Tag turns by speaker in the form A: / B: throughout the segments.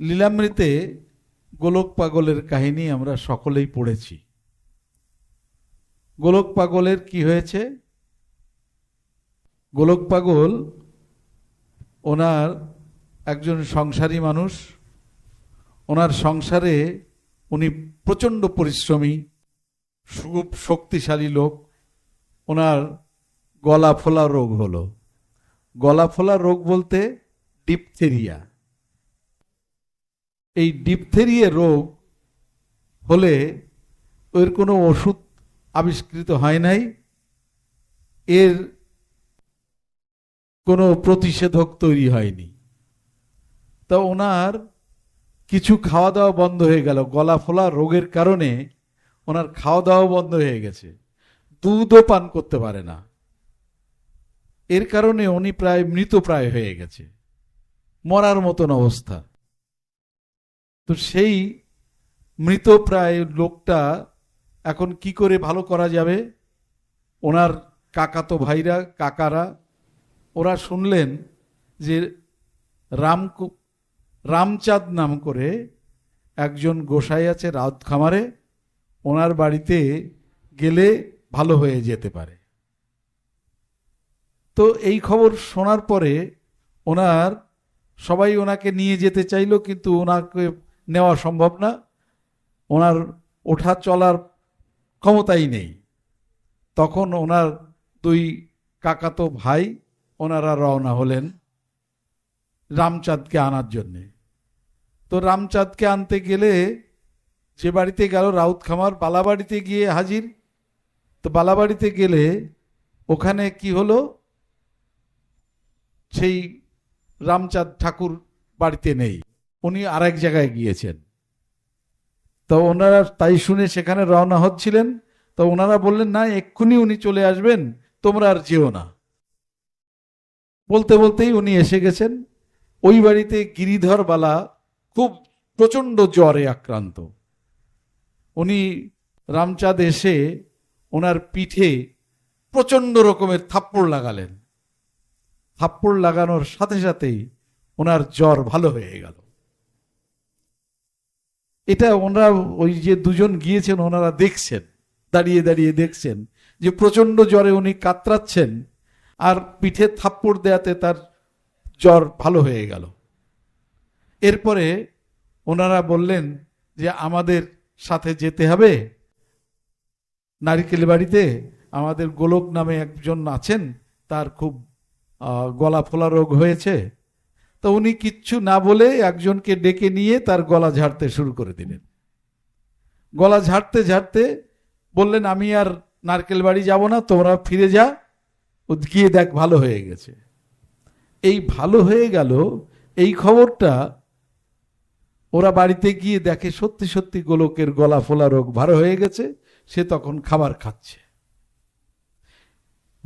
A: লীলামৃতে গোলক পাগলের কাহিনী আমরা সকলেই পড়েছি। গোলক পাগলের কি হয়েছে? গোলক পাগল ওনার একজন সংসারী মানুষ। ওনার সংসারে উনি প্রচণ্ড পরিশ্রমী, খুব শক্তিশালী লোক। ওনার গলা ফোলা রোগ হলো। গলা ফোলা রোগ বলতে ডিপথেরিয়া এই ডিপথেরিয়া রোগ হলে এর কোনো ওষুধ আবিষ্কৃত হয় নাই। এর কোনো প্রতিষেধক তৈরি হয়নি। তা ওনার কিছু খাওয়া দাওয়া বন্ধ হয়ে গেল। গলা ফোলা রোগের কারণে ওনার খাওয়া দাওয়া বন্ধ হয়ে গেছে। দুধও পান করতে পারে না। এর কারণে উনি প্রায় মৃতপ্রায় হয়ে গেছে। মরার মতন অবস্থা। তো সেই মৃতপ্রায় লোকটা এখন কি করে ভালো করা যাবে? ওনার কাকাতো ভাইরা, কাকারা, ওরা শুনলেন যে রাম রামচাঁদ নাম করে একজন গোসাই আছে রাউত খামারে, ওনার বাড়িতে গেলে ভালো হয়ে যেতে পারে। তো এই খবর শোনার পরে ওনার সবাই ওনাকে নিয়ে যেতে চাইলো, কিন্তু ওনাকে নেওয়া সম্ভব না। ওনার ওঠা চলার ক্ষমতাই নেই। তখন ওনার দুই কাকাতো ভাই ওনারা রওনা হলেন রামচাঁদকে আনার জন্যে। তো রামচাঁদকে আনতে গেলে যে বাড়িতে গেল রাউত খামার বালাবাড়িতে গিয়ে হাজির। তো বালাবাড়িতে গেলে ওখানে কি হলো? সেই রামচাঁদ ঠাকুর বাড়িতে নেই। উনি আরেক জায়গায় গিয়েছেন। তো ওনারা তাই শুনে সেখানে রওনা হচ্ছিলেন। তো ওনারা বললেন, না, এক্ষুনি উনি চলে আসবেন, তোমরা আর যেও না। বলতে বলতেই উনি এসে গেছেন। ওই বাড়িতে গিরিধর বালা খুব প্রচণ্ড জ্বরে আক্রান্ত। উনি রামচাঁদ এসে ওনার পিঠে প্রচণ্ড রকমের থাপ্পড় লাগালেন। থাপ্পড় লাগানোর সাথে সাথেই ওনার জ্বর ভালো হয়ে গেল। এটা ওনারা ওই যে দুজন গিয়েছেন, ওনারা দেখছেন, দাঁড়িয়ে দাঁড়িয়ে দেখছেন যে প্রচণ্ড জ্বরে উনি কাতরাচ্ছেন আর পিঠে থাপ্পড় দেয়াতে তার জ্বর ভালো হয়ে গেল। এরপরে ওনারা বললেন যে আমাদের সাথে যেতে হবে। নারিকেল বাড়িতে আমাদের গোলক নামে একজন আছেন, তার খুব গলা ফোলা রোগ হয়েছে। তো উনি কিচ্ছু না বলে একজনকে ডেকে নিয়ে তার গলা ঝাড়তে শুরু করে দিলেন। গলা ঝাড়তে ঝাড়তে বললেন, আমি আর নারকেল বাড়ি যাব না, তোমরা ফিরে যা, গিয়ে দেখ, ভালো হয়ে গেছে। এই ভালো হয়ে গেল, এই খবরটা ওরা বাড়িতে গিয়ে দেখে সত্যি সত্যি গোলকের গলা ফোলা রোগ ভালো হয়ে গেছে, সে তখন খাবার খাচ্ছে।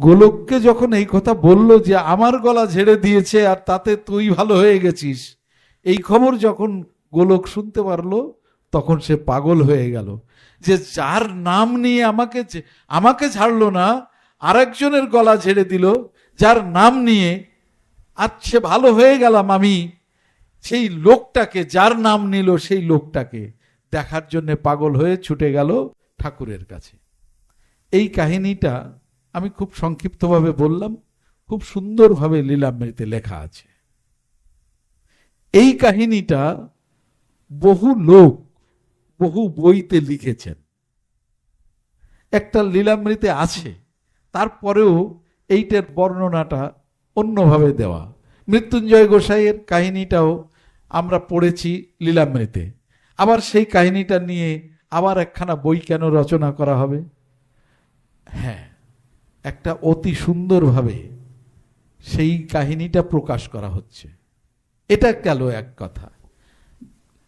A: গোলককে যখন এই কথা বলল যে, আমার গলা ঝেড়ে দিয়েছে আর তাতে তুই ভালো হয়ে গেছিস। এই খবর যখন গোলক শুনতে পারল, তখন সে পাগল হয়ে গেল। যে, যার নাম নিয়ে আমাকে আমাকে ছাড়লো না, আরেকজনের গলা ঝেড়ে দিল, যার নাম নিয়ে আর সে ভালো হয়ে গেলাম আমি, সেই লোকটাকে, যার নাম নিল সেই লোকটাকে। দেখার জন্য পাগল হয়ে ছুটে গেল ঠাকুরের কাছে। এই কাহিনীটা আমি খুব সংক্ষিপ্তভাবে বললাম, খুব সুন্দরভাবে লীলামৃতে লেখা আছে। এই কাহিনীটা বহু লোক বহু বইতে লিখেছেন। একটা লীলামৃতে আছে, তারপরেও এইটার বর্ণনাটা অন্যভাবে দেওয়া। মৃত্যুঞ্জয় গোসাইয়ের কাহিনীটাও আমরা পড়েছি লীলামৃতে। আবার সেই কাহিনীটা নিয়ে আবার একখানা বই কেন রচনা করা হবে? হ্যাঁ একটা অতি সুন্দরভাবে সেই কাহিনীটা প্রকাশ করা হচ্ছে। এটা গেল এক কথা।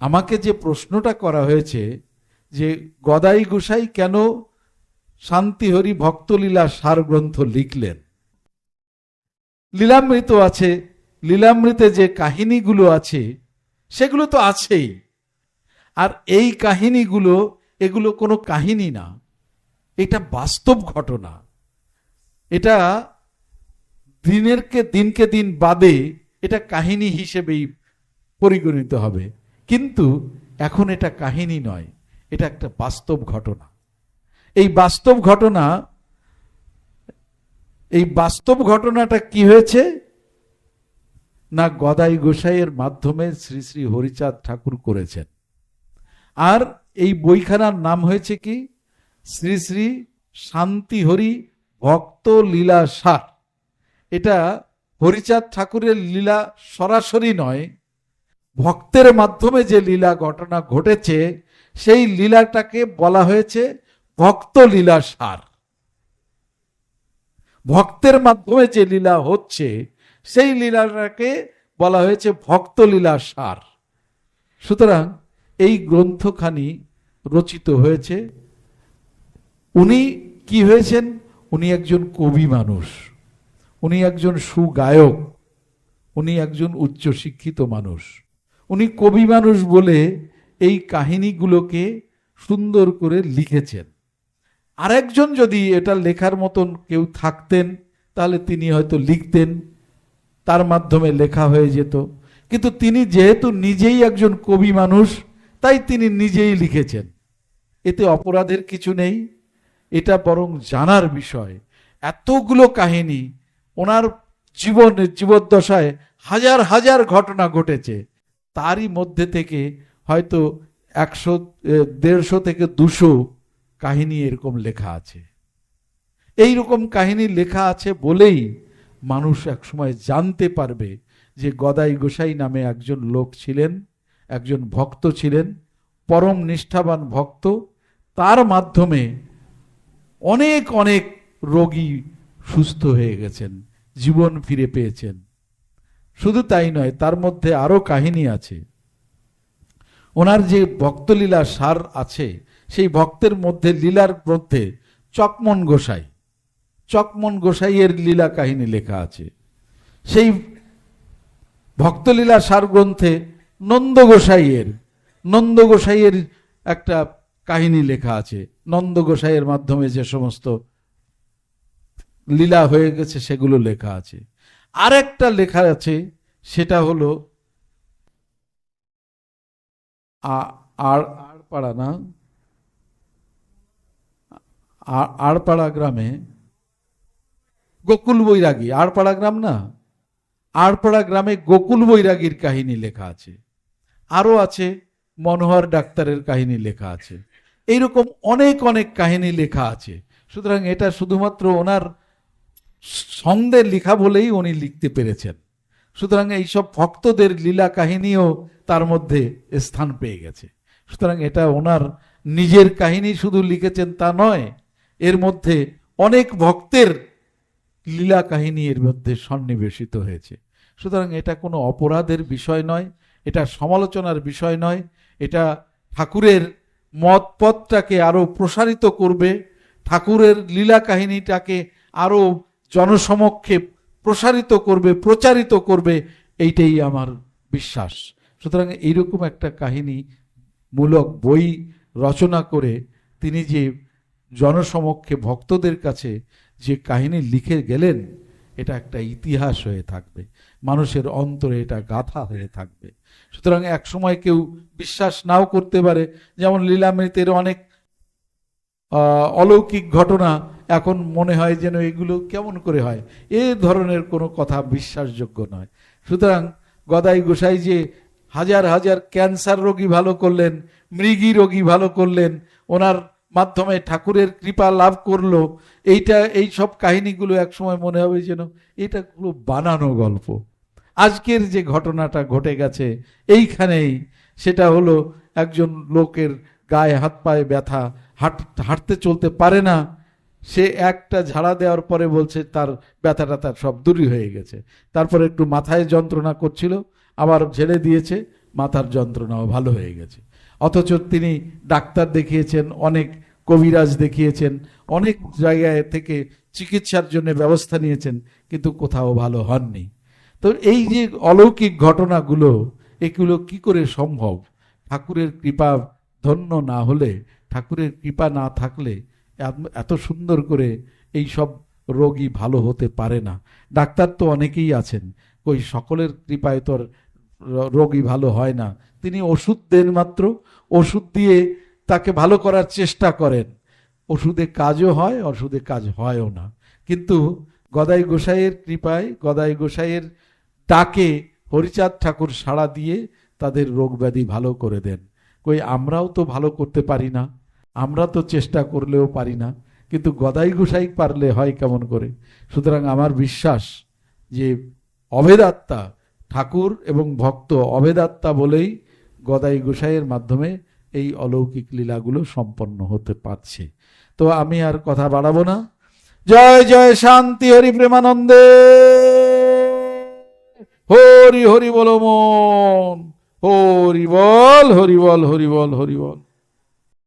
A: আমাকে যে প্রশ্নটা করা হয়েছে যে গদাই গোসাই কেন শান্তিহরি ভক্তলীলা সার গ্রন্থ লিখলেন? লীলামৃত আছে, লীলামৃতে যে কাহিনীগুলো আছে, সেগুলো তো আছেই। আর এই কাহিনীগুলো, এগুলো কোনো কাহিনী না। এটা বাস্তব ঘটনা। এটা দিনেরকে দিনকে দিন বাদে এটা কাহিনী হিসেবেই পরিগণিত হবে। কিন্তু এখন এটা কাহিনী নয়, এটা একটা বাস্তব ঘটনা। এই বাস্তব ঘটনা, এই বাস্তব ঘটনাটা কি হয়েছে? না গদাই গোসাইয়ের মাধ্যমে শ্রী শ্রী হরিচাঁদ ঠাকুর করেছেন। আর এই বইখানার নাম হয়েছে কি? শ্রী শ্রী শান্তি হরি ভক্ত লীলা সার। এটা হরিচাঁদ ঠাকুরের লীলা সরাসরি নয়, ভক্তের মাধ্যমে যে লীলা ঘটনা ঘটেছে, সেই লীলাটাকে বলা হয়েছে ভক্ত লীলা সার। ভক্তের মাধ্যমে যে লীলা হচ্ছে, সেই লীলাটাকে বলা হয়েছে ভক্ত লীলা সার। সুতরাং এই গ্রন্থখানি রচিত হয়েছে। উনি কি হয়েছেন? উনি একজন কবি মানুষ, উনি একজন সুগায়ক, উনি একজন উচ্চশিক্ষিত মানুষ। উনি কবি মানুষ বলে এই কাহিনীগুলোকে সুন্দর করে লিখেছেন। আরেকজন যদি এটা লেখার মতন কেউ থাকতেন, তাহলে তিনি হয়তো লিখতেন, তার মাধ্যমে লেখা হয়ে যেত। কিন্তু তিনি যেহেতু নিজেই একজন কবি মানুষ, তাই তিনি নিজেই লিখেছেন। এতে অপরাধের কিছু নেই। এটা বরং জানার বিষয়। এতগুলো কাহিনী ওনার জীবনের জীবদ্দশায় হাজার হাজার ঘটনা ঘটেছে। তারই মধ্যে থেকে হয়তো একশো দেড়শো থেকে দুশো কাহিনী এরকম লেখা আছে। এই রকম কাহিনী লেখা আছে বলেই মানুষ একসময় জানতে পারবে যে গদাই গোসাই নামে একজন লোক ছিলেন, একজন ভক্ত ছিলেন, পরম নিষ্ঠাবান ভক্ত। তার মাধ্যমে অনেক অনেক রোগী সুস্থ হয়ে গেছেন, জীবন ফিরে পেয়েছেন। শুধু তাই নয়, তার মধ্যে আরও কাহিনী আছে। ওনার যে ভক্তলীলা সার আছে, সেই ভক্তের মধ্যে লীলার মধ্যে চকমন গোসাই চকমন গোসাইয়ের লীলা কাহিনী লেখা আছে। সেই ভক্তলীলা সার গ্রন্থে নন্দ গোসাইয়ের নন্দ গোসাইয়ের একটা কাহিনী লেখা আছে। নন্দ গোসাইয়ের মাধ্যমে যে সমস্ত লীলা হয়ে গেছে, সেগুলো লেখা আছে। আরেকটা লেখা আছে, সেটা হলো আর আড়পাড়া না? আড়পাড়া গ্রামে গোকুল বৈরাগী আড়পাড়া গ্রাম না? আড়পাড়া গ্রামে গোকুল বৈরাগীর কাহিনী লেখা আছে। আরও আছে মনোহর ডাক্তারের কাহিনী লেখা আছে। এইরকম অনেক অনেক কাহিনী লেখা আছে। সুতরাং এটা শুধুমাত্র ওনার ছন্দে লেখা বলেই উনি লিখতে পেরেছেন। সুতরাং এইসব ভক্তদের লীলা কাহিনীও তার মধ্যে স্থান পেয়ে গেছে। সুতরাং এটা ওনার নিজের কাহিনী শুধু লিখেছেন তা নয়, এর মধ্যে অনেক ভক্তের লীলা কাহিনী এর মধ্যে সন্নিবেশিত হয়েছে। সুতরাং এটা কোনো অপরাধের বিষয় নয়, এটা সমালোচনার বিষয় নয়, এটা ঠাকুরের মত পথটাকে আরও প্রসারিত করবে, ঠাকুরের লীলা কাহিনীটাকে আরও জনসমক্ষে প্রসারিত করবে, প্রচারিত করবে, এইটাই আমার বিশ্বাস। সুতরাং এইরকম একটা কাহিনী মূলক বই রচনা করে তিনি যে জনসমক্ষে ভক্তদের কাছে যে কাহিনী লিখে গেলেন, এটা একটা ইতিহাস হয়ে থাকবে। মানুষের অন্তরে এটা গাথা হয়ে থাকবে। সুতরাং এক সময় কেউ বিশ্বাস নাও করতে পারে, যেমন লীলামৃতের অনেক অলৌকিক ঘটনা এখন মনে হয় যেন এগুলো কেমন করে হয়? এ ধরনের কোনো কথা বিশ্বাসযোগ্য নয়। সুতরাং গদাই গোসাই যে হাজার হাজার ক্যান্সার রোগী ভালো করলেন, মৃগী রোগী ভালো করলেন, ওনার মাধ্যমে ঠাকুরের কৃপা লাভ করল। এইটা, এই সব কাহিনীগুলো একসময় মনে হবে যেন এটা গুলো বানানো গল্প। আজকের যে ঘটনাটা ঘটে গেছে, এইখানেই সেটা হলো একজন লোকের গায়ে হাত পায়ে ব্যথা, হাঁট, হাঁটতে চলতে পারে না। সে একটা ঝাড়া দেওয়ার পরে বলছে তার ব্যথাটা তার সব দূরই হয়ে গেছে। তারপরে একটু মাথায় যন্ত্রণা করছিল, আবার ঝেড়ে দিয়েছে, মাথার যন্ত্রণাও ভালো হয়ে গেছে। অথচ তিনি ডাক্তার দেখিয়েছেন, অনেক কবিরাজ দেখিয়েছেন, অনেক জায়গায় থেকে চিকিৎসার জন্য ব্যবস্থা নিয়েছেন, কিন্তু কোথাও ভালো হননি। তো এই যে অলৌকিক ঘটনাগুলো, এগুলো কি করে সম্ভব? ঠাকুরের কৃপা ধন্য না হলে, ঠাকুরের কৃপা না থাকলে এত- সুন্দর করে এই সব রোগী ভালো হতে পারে না। ডাক্তার তো অনেকেই আছেন ওই সকলের কৃপায় তোর রোগী ভালো হয় না। তিনি ওষুধ দেন মাত্র, ওষুধ দিয়ে তাকে ভালো করার চেষ্টা করেন। ওষুধে কাজও হয়, ওষুধে কাজ হয়ও না। কিন্তু গদাই গোসাইয়ের কৃপায়, গদাই গোসাইয়ের ডাকে হরিচাঁদ ঠাকুর সাড়া দিয়ে তাদের রোগ ব্যাধি ভালো করে দেন। কই, আমরাও তো ভালো করতে পারি না। আমরা তো চেষ্টা করলেও পারি না। কিন্তু গদাই গোসাই পারলে হয় কেমন করে? সুতরাং আমার বিশ্বাস যে অভেদাত্মা ঠাকুর এবং ভক্ত অভেদাত্মা বলেই গদাই গোসাইয়ের মাধ্যমে এই অলৌকিক লীলাগুলো সম্পন্ন হতে পারছে। তো আমি আর কথা বাড়াবো না। জয় জয়, শান্তি, হরি প্রেমানন্দে। হরি হরি বল মন। হরি বল হরি বল হরি বল হরি বল।